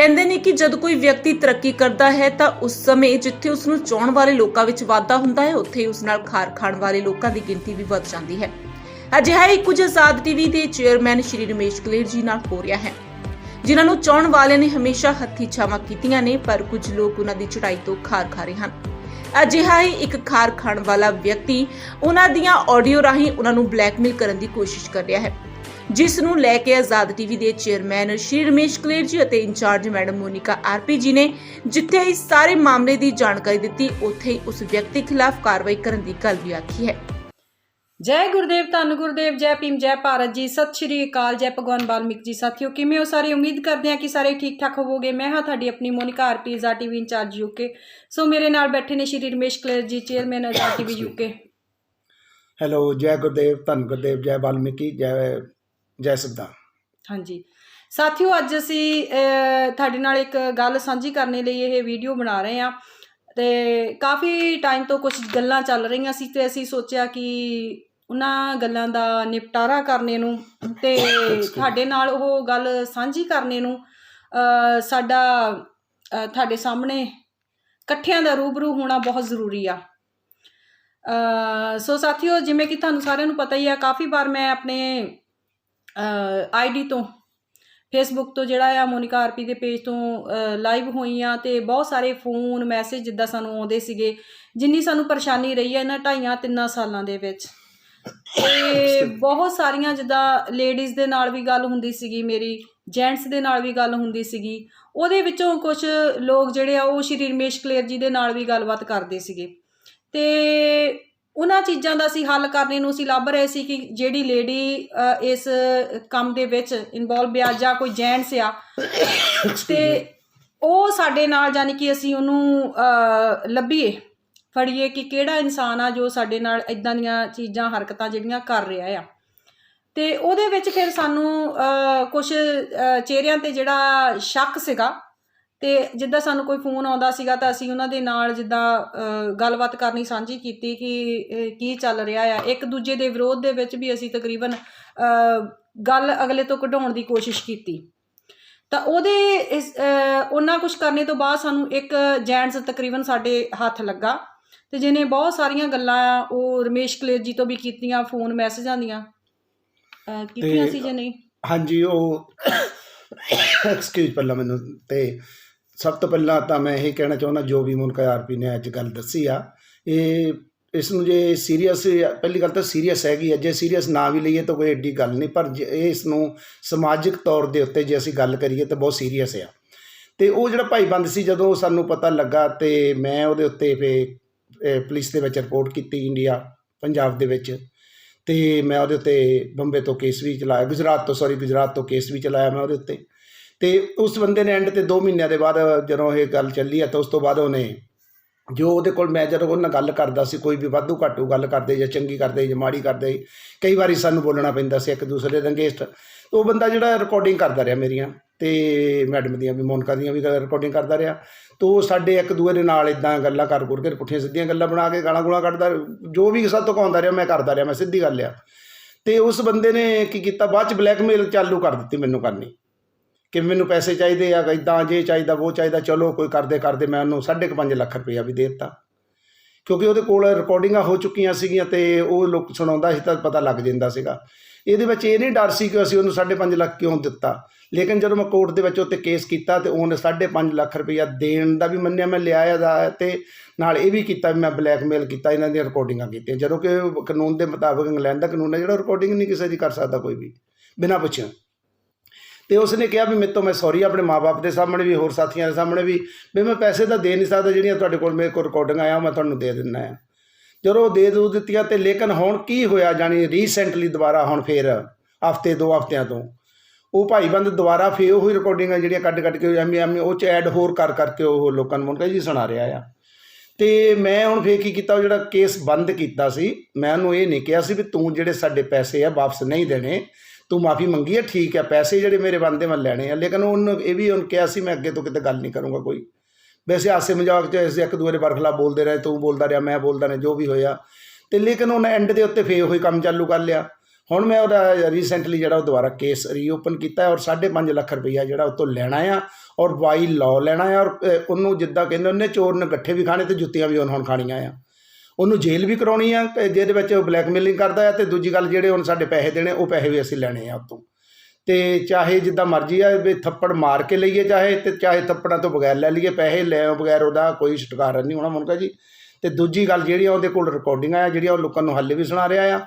ਕਹਿੰਦੇ ਨੇ ਕਿ ਜਦ ਕੋਈ ਵਿਅਕਤੀ ਤਰੱਕੀ ਕਰਦਾ ਹੈ ਤਾਂ ਉਸ ਸਮੇਂ ਜਿੱਥੇ ਉਸ ਨੂੰ ਚਾਹਣ ਵਾਲੇ ਲੋਕਾਂ ਵਿੱਚ ਵਾਧਾ ਹੁੰਦਾ ਹੈ, ਉੱਥੇ ਉਸ ਨਾਲ ਖਾਰ ਖਾਣ ਵਾਲੇ ਲੋਕਾਂ ਦੀ ਗਿਣਤੀ ਵੀ ਵੱਧ ਜਾਂਦੀ ਹੈ। ਅਜਿਹਾ ਹੀ ਕੁਝ ਆਜ਼ਾਦ ਟੀਵੀ ਦੇ ਚੇਅਰਮੈਨ ਸ਼੍ਰੀ ਰਮੇਸ਼ ਕਲੇਰ ਜੀ ਨਾਲ ਹੋ ਰਿਹਾ ਹੈ। ਜਿਨ੍ਹਾਂ ਨੂੰ ਚਾਹਣ ਵਾਲਿਆਂ ਨੇ ਹਮੇਸ਼ਾ ਹੱਥੀ ਛਾਵਾਂ ਕੀਤੀਆਂ ਨੇ, ਪਰ ਕੁਝ ਲੋਕ ਉਹਨਾਂ ਦੀ ਚੜਾਈ ਤੋਂ ਖਾਰ ਖਾ ਰਹੇ ਹਨ। ਅਜਿਹਾ ਹੀ ਇੱਕ ਖਾਰ ਖਾਣ ਵਾਲਾ ਵਿਅਕਤੀ ਉਹਨਾਂ ਦੀਆਂ ਆਡੀਓ ਰਾਹੀਂ ਉਹਨਾਂ ਨੂੰ ਬਲੈਕਮੇਲ ਕਰਨ ਦੀ ਕੋਸ਼ਿਸ਼ ਕਰ ਰਿਹਾ ਹੈ। ਜਿਸ ਨੂੰ ਲੈ ਕੇ ਆਜ਼ਾਦ ਟੀਵੀ ਦੇ ਚੇਅਰਮੈਨ ਸ਼੍ਰੀ ਰਮੇਸ਼ ਕਲੇਰ ਜੀ ਅਤੇ ਇੰਚਾਰਜ ਮੈਡਮ ਮੋਨਿਕਾ ਆਰਪੀ ਜੀ ਨੇ ਜਿੱਥੇ ਇਸ ਸਾਰੇ ਮਾਮਲੇ ਦੀ ਜਾਣਕਾਰੀ ਦਿੱਤੀ ਉੱਥੇ ਹੀ ਉਸ ਵਿਅਕਤੀ ਖਿਲਾਫ ਕਾਰਵਾਈ ਕਰਨ ਦੀ ਗੱਲ ਵੀ ਆਖੀ ਹੈ। ਜੈ ਗੁਰਦੇਵ ਧੰਨ ਗੁਰਦੇਵ ਜੈ ਭੀਮ ਜੈ ਭਾਰਤ ਜੀ ਸਤਿ ਸ਼੍ਰੀ ਅਕਾਲ ਜੈ ਭਗਵਾਨ ਵਾਲਮੀਕ ਜੀ। ਸਾਥੀਓ ਕਿਵੇਂ ਹੋ ਸਾਰੇ? ਉਮੀਦ ਕਰਦੇ ਹਾਂ ਕਿ ਸਾਰੇ ਠੀਕ ਠਾਕ ਹੋਵੋਗੇ। ਮੈਂ ਹਾਂ ਤੁਹਾਡੀ ਆਪਣੀ ਮੋਨਿਕਾ ਆਰਪੀ ਜ਼ਾ TV in charge UK so ਮੇਰੇ ਨਾਲ ਬੈਠੇ ਨੇ ਸ਼੍ਰੀ ਰਮੇਸ਼ ਕਲੇਰ ਜੀ ਚੇਅਰਮੈਨ ਜ਼ਾ ਟੀਵੀ ਯੂਕੇ ਹੈਲੋ ਜੈ ਗੁਰਦੇਵ ਧੰਨ ਗੁਰਦੇਵ ਜੈ ਵਾਲਮੀਕੀ ਜੈ ਜੈ ਸਿੱਧਾ। ਹਾਂਜੀ। ਸਾਥੀਓ, ਅੱਜ ਅਸੀਂ ਤੁਹਾਡੇ ਨਾਲ ਇੱਕ ਗੱਲ ਸਾਂਝੀ ਕਰਨ ਲਈ ਇਹ ਵੀਡੀਓ ਬਣਾ ਰਹੇ ਹਾਂ। ਤੇ ਕਾਫੀ ਟਾਈਮ ਤੋਂ ਕੁਝ ਗੱਲਾਂ ਚੱਲ ਰਹੀਆਂ ਸੀ ਤੇ ਅਸੀਂ ਸੋਚਿਆ ਕਿ ਉਹਨਾਂ ਗੱਲਾਂ ਦਾ ਨਿਪਟਾਰਾ ਕਰਨੇ ਨੂੰ ਤੇ ਤੁਹਾਡੇ ਨਾਲ ਉਹ ਗੱਲ ਸਾਂਝੀ ਕਰਨੇ ਨੂੰ ਸਾਡਾ ਤੁਹਾਡੇ ਸਾਹਮਣੇ ਇਕੱਠਿਆਂ ਦਾ ਰੂਬਰੂ ਹੋਣਾ ਬਹੁਤ ਜ਼ਰੂਰੀ ਆ। ਸੋ ਸਾਥੀਓ, ਜਿਵੇਂ ਕਿ ਤੁਹਾਨੂੰ ਸਾਰਿਆਂ ਨੂੰ ਪਤਾ ਹੀ ਆ, ਕਾਫੀ ਵਾਰ ਮੈਂ ਆਪਣੇ ਆਈਡੀ ਤੋਂ ਫੇਸਬੁੱਕ ਤੋਂ ਜਿਹੜਾ ਆ ਮੋਨਿਕਾ ਆਰਪੀ ਦੇ ਪੇਜ ਤੋਂ ਲਾਈਵ ਹੋਈ ਆ ਤੇ ਬਹੁਤ ਸਾਰੇ ਫੋਨ ਮੈਸੇਜ ਜਿੱਦਾਂ ਸਾਨੂੰ ਆਉਂਦੇ ਸੀਗੇ, ਜਿੰਨੀ ਸਾਨੂੰ ਪਰੇਸ਼ਾਨੀ ਰਹੀ ਹੈ ਇਹਨਾਂ ਢਾਈਆਂ ਤਿੰਨਾਂ ਸਾਲਾਂ ਦੇ ਵਿੱਚ। ਤੇ ਬਹੁਤ ਸਾਰੀਆਂ ਜਿੱਦਾਂ ਲੇਡੀਜ਼ ਦੇ ਨਾਲ ਵੀ ਗੱਲ ਹੁੰਦੀ ਸੀਗੀ, ਮੇਰੀ ਜੈਂਟਸ ਦੇ ਨਾਲ ਵੀ ਗੱਲ ਹੁੰਦੀ ਸੀਗੀ, ਉਹਦੇ ਵਿੱਚੋਂ ਕੁਝ ਲੋਕ ਜਿਹੜੇ ਆ ਉਹ ਸ਼੍ਰੀ ਰਮੇਸ਼ ਕਲੇਰ ਜੀ ਦੇ ਨਾਲ ਵੀ ਗੱਲਬਾਤ ਕਰਦੇ ਸੀਗੇ। ਤੇ ਉਹਨਾਂ ਚੀਜ਼ਾਂ ਦਾ ਅਸੀਂ ਹੱਲ ਕਰਨੇ ਨੂੰ ਅਸੀਂ ਲੱਭ ਰਹੇ ਸੀ ਕਿ ਜਿਹੜੀ ਲੇਡੀ ਇਸ ਕੰਮ ਦੇ ਵਿੱਚ ਇਨਵੋਲਵ ਆ ਜਾਂ ਕੋਈ ਜੈਂਟਸ ਆ, ਤੇ ਉਹ ਸਾਡੇ ਨਾਲ ਯਾਨੀ ਕਿ ਅਸੀਂ ਉਹਨੂੰ ਲੱਭੀਏ, ਫੜੀਏ ਕਿ ਕਿਹੜਾ ਇਨਸਾਨ ਆ ਜੋ ਸਾਡੇ ਨਾਲ ਇਦਾਂ ਦੀਆਂ ਚੀਜ਼ਾਂ, ਹਰਕਤਾਂ ਜਿਹੜੀਆਂ ਕਰ ਰਿਹਾ ਆ। ਤੇ ਉਹਦੇ ਵਿੱਚ ਫਿਰ ਸਾਨੂੰ ਕੁਝ ਚਿਹਰਿਆਂ ਤੇ ਜਿਹੜਾ ਸ਼ੱਕ ਸੀਗਾ ਤੇ ਜਿੱਦਾਂ ਸਾਨੂੰ ਕੋਈ ਫੋਨ ਆਉਂਦਾ ਸੀਗਾ ਤਾਂ ਅਸੀਂ ਉਹਨਾਂ ਦੇ ਨਾਲ ਜਿੱਦਾਂ ਗੱਲਬਾਤ ਕਰਨੀ ਸਾਂਝੀ ਕੀਤੀ ਕਿ ਕੀ ਚੱਲ ਰਿਹਾ ਆ। ਇੱਕ ਦੂਜੇ ਦੇ ਵਿਰੋਧ ਦੇ ਵਿੱਚ ਵੀ ਅਸੀਂ ਤਕਰੀਬਨ ਗੱਲ ਅਗਲੇ ਤੋਂ ਕਢਾਉਣ ਦੀ ਕੋਸ਼ਿਸ਼ ਕੀਤੀ। ਤਾਂ ਉਹਦੇ ਇਸ ਉਹਨਾਂ ਕੁਝ ਕਰਨੇ ਤੋਂ ਬਾਅਦ ਸਾਨੂੰ ਇੱਕ ਜੈਂਟਸ ਤਕਰੀਬਨ ਸਾਡੇ ਹੱਥ ਲੱਗਾ ਤੇ ਜਿਹਨੇ ਬਹੁਤ ਸਾਰੀਆਂ ਗੱਲਾਂ ਆ ਉਹ ਰਮੇਸ਼ ਕਲੇਰ ਜੀ ਤੋਂ ਵੀ ਕੀਤੀਆਂ ਫੋਨ ਮੈਸੇਜਾਂ ਦੀਆਂ। ਕੀਤੀਆਂ ਸੀ ਜਾਂ ਨਹੀਂ? ਹਾਂਜੀ ਉਹ ਐਕਸਕਿਊਜ਼ ਪਹਿਲਾਂ ਮੈਨੂੰ ਤੇ ਸਭ ਤੋਂ ਪਹਿਲਾਂ ਤਾਂ ਮੈਂ ਇਹ ਕਹਿਣਾ ਚਾਹੁੰਦਾ ਜੋ ਵੀ ਮੁਨਕਾ ਆਰਪੀ ਨੇ ਅੱਜ ਗੱਲ ਦੱਸੀ ਆ, ਇਹ ਇਸ ਨੂੰ ਜੇ ਸੀਰੀਅਸ ਪਹਿਲੀ ਗੱਲ ਤਾਂ ਸੀਰੀਅਸ ਹੈਗੀ ਹੈ ਜੇ ਸੀਰੀਅਸ ਨਾ ਵੀ ਲਈਏ ਤਾਂ ਕੋਈ ਐਡੀ ਗੱਲ ਨਹੀਂ, ਪਰ ਜੇ ਇਹ ਇਸ ਨੂੰ ਸਮਾਜਿਕ ਤੌਰ ਦੇ ਉੱਤੇ ਜੇ ਅਸੀਂ ਗੱਲ ਕਰੀਏ ਤਾਂ ਬਹੁਤ ਸੀਰੀਅਸ ਆ। ਤੇ ਉਹ ਜਿਹੜਾ ਭਾਈਬੰਦ ਸੀ ਜਦੋਂ ਸਾਨੂੰ ਪਤਾ ਲੱਗਾ ਤੇ ਮੈਂ ਉਹਦੇ ਉੱਤੇ ਫੇ ਪੁਲਿਸ ਦੇ ਵਿੱਚ ਰਿਪੋਰਟ ਕੀਤੀ ਇੰਡੀਆ ਪੰਜਾਬ ਦੇ ਵਿੱਚ। ਤੇ ਮੈਂ ਉਹਦੇ ਉੱਤੇ ਬੰਬੇ ਤੋਂ ਕੇਸ ਵੀ ਚਲਾਇਆ ਗੁਜਰਾਤ ਤੋਂ ਸੌਰੀ ਗੁਜਰਾਤ ਤੋਂ ਕੇਸ ਵੀ ਚਲਾਇਆ ਮੈਂ ਉਹਦੇ ਉੱਤੇ। ਤੇ ਉਸ ਬੰਦੇ ਨੇ ਐਂਡ ਤੇ 2 ਮਹੀਨਿਆਂ ਦੇ ਬਾਅਦ ਜਦੋਂ ਇਹ ਗੱਲ ਚੱਲੀ ਆ, ਤਾਂ ਉਸ ਤੋਂ ਬਾਅਦ ਉਹਨੇ ਜੋ ਉਹਦੇ ਕੋਲ ਮੈਂ ਜਦੋਂ ਉਹਨਾਂ ਨਾਲ ਗੱਲ ਕਰਦਾ ਸੀ, ਕੋਈ ਵੀ ਵਾਧੂ ਘਾਟੂ ਗੱਲ ਕਰਦੇ ਜਾਂ ਚੰਗੀ ਕਰਦੇ ਜਾਂ ਮਾੜੀ ਕਰਦੇ, ਕਈ ਵਾਰੀ ਸਾਨੂੰ ਬੋਲਣਾ ਪੈਂਦਾ ਸੀ ਇੱਕ ਦੂਸਰੇ ਦੇ ਅੰਗੇਸਟ ਉਹ ਬੰਦਾ ਜਿਹੜਾ ਰਿਕਾਰਡਿੰਗ ਕਰਦਾ ਰਿਹਾ ਮੇਰੀਆਂ ਤੇ ਮੈਡਮ ਦੀਆਂ ਵੀ, ਮੋਨਕਾ ਦੀਆਂ ਵੀ ਰਿਕਾਰਡਿੰਗ ਕਰਦਾ ਰਿਹਾ। ਤੋ ਸਾਡੇ ਇੱਕ ਦੂਏ ਦੇ ਨਾਲ ਇਦਾਂ ਗੱਲਾਂ ਕਰ ਗੁਰ ਕੇ ਪੁੱਠੀਆਂ ਸਿੱਧੀਆਂ ਗੱਲਾਂ ਬਣਾ ਕੇ ਗਾਲਾਂ ਗੁਲਾਂ ਕੱਢਦਾ, ਜੋ ਵੀ ਸਭ ਤੋਂ ਕਹਾਉਂਦਾ ਰਿਹਾ, ਮੈਂ ਕਰਦਾ ਰਿਹਾ, ਮੈਂ ਸਿੱਧੀ ਗੱਲ ਆ। ਤੇ ਉਸ ਬੰਦੇ ਨੇ ਕੀ ਕੀਤਾ, ਬਾਅਦ ਚ ਬਲੈਕਮੇਲ ਚਾਲੂ ਕਰ ਦਿੱਤੀ ਮੈਨੂੰ ਕਰਨੀ। ਕਿ ਮੈਨੂੰ ਪੈਸੇ ਚਾਹੀਦੇ ਆ ਇਦਾਂ ਜੇ ਚਾਹੀਦਾ ਉਹ ਚਾਹੀਦਾ, ਚਲੋ ਕੋਈ ਕਰਦੇ ਕਰਦੇ ਮੈਂ ਉਹਨੂੰ 5.5 ਲੱਖ ਰੁਪਇਆ ਵੀ ਦੇ ਦਿੱਤਾ। ਕਿਉਂਕਿ ਉਹਦੇ ਕੋਲ ਰਿਕਾਰਡਿੰਗਾਂ ਹੋ ਚੁੱਕੀਆਂ ਸੀਗੀਆਂ ਤੇ ਉਹ ਲੋਕ ਸੁਣਾਉਂਦਾ ਸੀ ਤਾਂ ਪਤਾ ਲੱਗ ਜਾਂਦਾ ਸੀਗਾ। ਇਹਦੇ ਵਿੱਚ ਇਹ ਨਹੀਂ ਡਰ ਸੀ ਕਿ ਅਸੀਂ ਉਹਨੂੰ 5.5 ਲੱਖ ਕਿਉਂ ਦਿੱਤਾ। ਲੇਕਿਨ ਜਦੋਂ ਮੈਂ ਕੋਰਟ ਦੇ ਵਿੱਚ ਉੱਤੇ ਕੇਸ ਕੀਤਾ ਤੇ ਉਹਨੇ 5.5 ਲੱਖ ਰੁਪਇਆ ਦੇਣ ਦਾ ਵੀ ਮੰਨਿਆ, ਮੈਂ ਲਿਆਇਆ ਦਾ ਤੇ ਨਾਲ ਇਹ ਵੀ ਕੀਤਾ ਵੀ ਮੈਂ ਬਲੈਕਮੇਲ ਕੀਤਾ, ਇਹਨਾਂ ਦੀਆਂ ਰਿਕਾਰਡਿੰਗਾਂ ਕੀਤੀਆਂ। ਜਦੋਂ ਕਿ ਕਾਨੂੰਨ ਦੇ ਮੁਤਾਬਕ ਇੰਗਲੈਂਡ ਦਾ ਕਾਨੂੰਨ ਹੈ, ਜਿਹੜਾ ਰਿਕਾਰਡਿੰਗ ਨਹੀਂ ਕਿਸੇ ਦੀ ਕਰ ਸਕਦਾ ਕੋਈ ਵੀ, ਬਿਨਾਂ ਪੁੱਛਿਆ। ਤੇ ਉਸਨੇ ਕਿਹਾ ਵੀ ਮੇਰੇ ਤੋਂ ਮੈਂ ਸੌਰੀ ਆਪਣੇ ਮਾਪੇ ਦੇ ਸਾਹਮਣੇ ਵੀ, ਹੋਰ ਸਾਥੀਆਂ ਦੇ ਸਾਹਮਣੇ ਵੀ ਵੀ ਮੈਂ ਪੈਸੇ ਤਾਂ ਦੇ ਨਹੀਂ ਸਕਦਾ ਜਿਹੜੀਆਂ ਤੁਹਾਡੇ ਕੋਲ ਮੇਰੇ ਕੋਲ ਰਿਕਾਰਡਿੰਗ ਆਇਆ ਮੈਂ ਤੁਹਾਨੂੰ ਦੇ ਦਿੰਦਾ ਆ ਜਦੋਂ ਉਹ ਦੇ ਦੋ ਦਿੱਤੀਆਂ ਤੇ ਲੇਕਿਨ ਹੁਣ ਕੀ ਹੋਇਆ ਜਾਨੀ ਰੀਸੈਂਟਲੀ ਦੁਬਾਰਾ ਹੁਣ ਫੇਰ, ਹਫ਼ਤੇ ਦੋ ਹਫਤਿਆਂ ਤੋਂ। ਉਹ ਭਾਈਬੰਦ ਦੁਬਾਰਾ ਫੇਰ ਉਹੀ ਰਿਕਾਰਡਿੰਗਾਂ ਜਿਹੜੀਆਂ ਕੱਢ ਕੱਢ ਕੇ ਐਵੇਂ ਐਵੇਂ ਉਹ ਚ ਐਡ ਹੋਰ ਕਰ ਕਰਕੇ ਉਹ ਲੋਕਾਂ ਨੂੰ ਮੁੰਡਾ ਜੀ ਸੁਣਾ ਰਿਹਾ ਆ। ਤੇ ਮੈਂ ਹੁਣ ਫੇਰ ਕੀ ਕੀਤਾ, ਉਹ ਜਿਹੜਾ ਕੇਸ ਬੰਦ ਕੀਤਾ ਸੀ, ਮੈਂ ਉਹਨੂੰ ਇਹ ਨਹੀਂ ਕਿਹਾ ਸੀ ਵੀ ਤੂੰ ਜਿਹੜੇ ਸਾਡੇ ਪੈਸੇ ਆ ਵਾਪਸ ਨਹੀਂ ਦੇਣੇ ਤੂੰ ਮਾਫੀ ਮੰਗੀ ਹੈ, ਠੀਕ ਹੈ, ਪੈਸੇ ਜਿਹੜੇ ਮੇਰੇ ਬੰਦੇ ਮੈਂ ਲੈਣੇ ਆ, ਲੇਕਿਨ ਉਹਨੂੰ ਇਹ ਵੀ ਉਹਨੂੰ ਕਿਹਾ ਸੀ ਮੈਂ ਅੱਗੇ ਤੋਂ ਕਿਤੇ ਗੱਲ ਨਹੀਂ ਕਰੂੰਗਾ ਕੋਈ। ਵੈਸੇ ਹਾਸੇ ਮਜ਼ਾਕ 'ਚ ਅਸੀਂ ਇੱਕ ਦੂਜੇ ਦੇ ਬਰਖਲਾ ਬੋਲਦੇ ਰਹੇ, ਤੂੰ ਬੋਲਦਾ ਰਿਹਾ, ਮੈਂ ਬੋਲਦਾ ਰਿਹਾ, ਜੋ ਵੀ ਹੋਇਆ। ਤੇ ਲੇਕਿਨ ਉਹਨੇ ਐਂਡ ਦੇ ਉੱਤੇ ਫੇਰ ਉਹੀ ਕੰਮ ਚਾਲੂ ਕਰ ਲਿਆ। ਹੁਣ ਮੈਂ ਉਹਦਾ ਰੀਸੈਂਟਲੀ ਜਿਹੜਾ ਉਹ ਦੁਬਾਰਾ ਕੇਸ ਰੀਓਪਨ ਕੀਤਾ ਹੈ ਔਰ 5.5 ਲੱਖ ਰੁਪਈਆ ਜਿਹੜਾ ਉਹ ਤੋਂ ਲੈਣਾ ਆ ਔਰ ਬਾਈ ਲਾਅ ਲੈਣਾ ਆ ਔਰ ਉਹਨੂੰ ਜਿੱਦਾਂ ਕਹਿੰਦੇ ਉਹਨੇ ਚੋਰ ਨੇ ਗੱਠੇ ਵੀ ਖਾਣੇ ਤੇ ਜੁੱਤੀਆਂ ਵੀ ਉਹਨੂੰ ਹੁਣ ਖਾਣੀਆਂ ਆ। ਉਹਨੂੰ ਜੇਲ੍ਹ ਵੀ ਕਰਾਉਣੀ ਆ ਜਿਹਦੇ ਵਿੱਚ ਉਹ ਬਲੈਕਮੇਲਿੰਗ ਕਰਦਾ ਆ ਤੇ ਦੂਜੀ ਗੱਲ ਜਿਹੜੇ ਹੁਣ ਸਾਡੇ ਪੈਸੇ ਦੇਣੇ, ਉਹ ਪੈਸੇ ਵੀ ਅਸੀਂ ਲੈਣੇ ਆ ਉਤੋਂ। ਤੇ ਚਾਹੇ ਜਿੱਦਾਂ ਮਰਜ਼ੀ ਆ, ਵੀ ਥੱਪੜ ਮਾਰ ਕੇ ਲਈਏ ਚਾਹੇ ਤੇ ਚਾਹੇ ਥੱਪੜਾਂ ਤੋਂ ਬਗੈਰ ਲੈ ਲਈਏ, ਪੈਸੇ ਲੈ ਬਗੈਰ ਉਹਦਾ ਕੋਈ ਛੁਟਕਾਰਾ ਨਹੀਂ ਹੋਣਾ ਮੁਨਕਾ ਜੀ। ਤੇ ਦੂਜੀ ਗੱਲ ਜਿਹੜੀ ਆ, ਉਹਦੇ ਕੋਲ ਰਿਕਾਰਡਿੰਗਾਂ ਆ, ਜਿਹੜੀਆਂ ਉਹ ਲੋਕਾਂ ਨੂੰ ਹੱਲੇ ਵੀ ਸੁਣਾ ਰਿਹਾ ਆ।